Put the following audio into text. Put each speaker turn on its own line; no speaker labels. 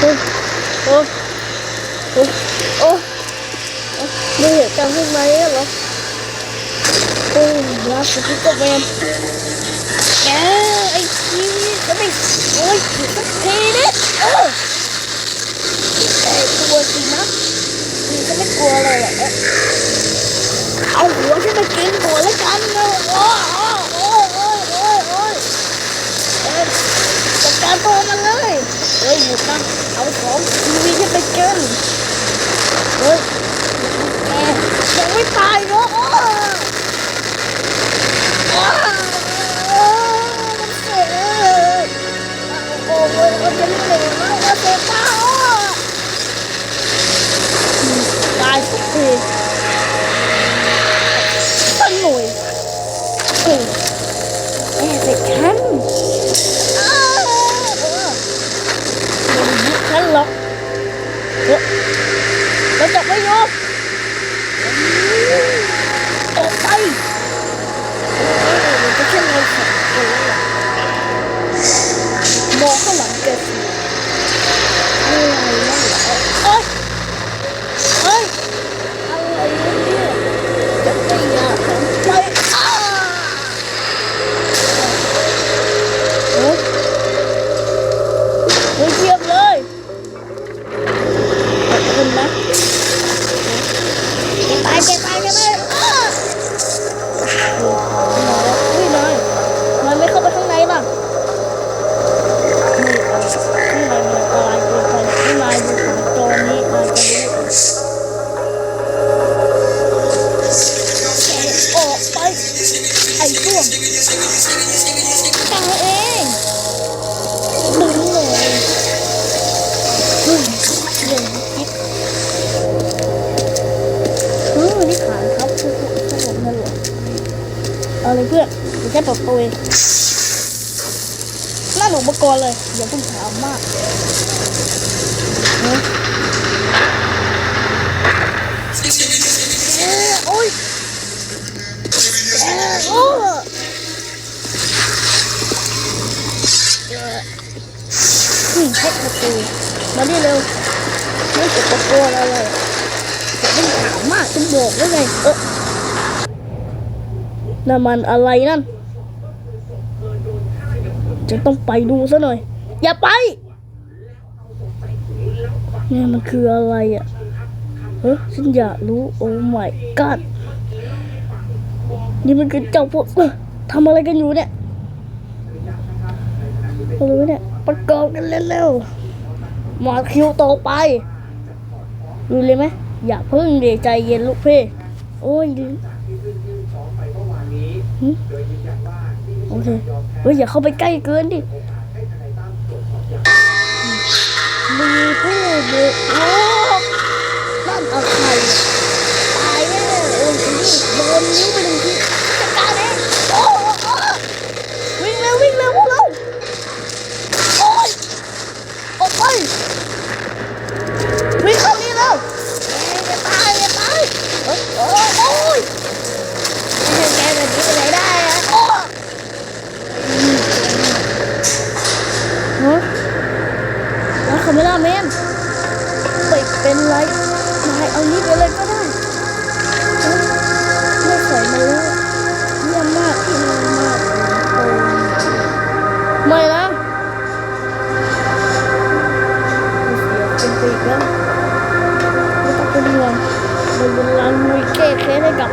โอ้โอ้โอ้โอ้ไม่เห็นการขึ้นมาเนี่ยเหรอโอ้ยาสกิกแมนแกไอ้ทีจะไม่โอ้ยสักทีดิเออไอ้ตัวสินะนี่ก็ไม่กลัวเลยอะเอาหัวฉันมากินก่อนแล้วกันนะ ตายสักทีสักหน่อยเออแม่จะฉันอ้ ไอ้พวกตายเองดึงเลยดึงเรื่อคิดเอนี่ขานครับคือสงบนะหลวงเอาเลยเพื่อนเดี๋ยวแค่ปลดตัวเองนั่นอุปกรณ์เลยอย่าเพิ่งถามมาก นี่แคประตูมาดิเร็วไม่เก็บประตูอะไรเลยจะไม่ถามมากจะบอกได้ไงเออนั่นมันอะไรนั่น จะต้องไปดูซะหน่อย อย่าไปเนี่ยมันคืออะไรอะ เฮ้ยฉันอยากรู้ โอ้ my god นี่มันคือเจ้าพวกทำอะไรกันอยู่เนี่ย ไม่รู้เนี่ยประกอบกันเร็วๆมาคิวต่อไปดูเลยไหมอย่าเพิ่งเดใจเย็นลูกเพ่โอ้ยหึโอเคเฮ้ยอย่าเข้าไปใกล้เกินดิมีผู้เดือดร้อนนั่นอะไร แมนไม่เป็นไรนายเอานี้ไปเลยก็ได้ไม่ใส่มาแล้วเยี่ยมมากที่นานมากโอ้ไม่นะเสียเป็นปีกแล้วไม่ต้องเป็นห่วงมันเป็นลังลุยแก้แค้ให้กับ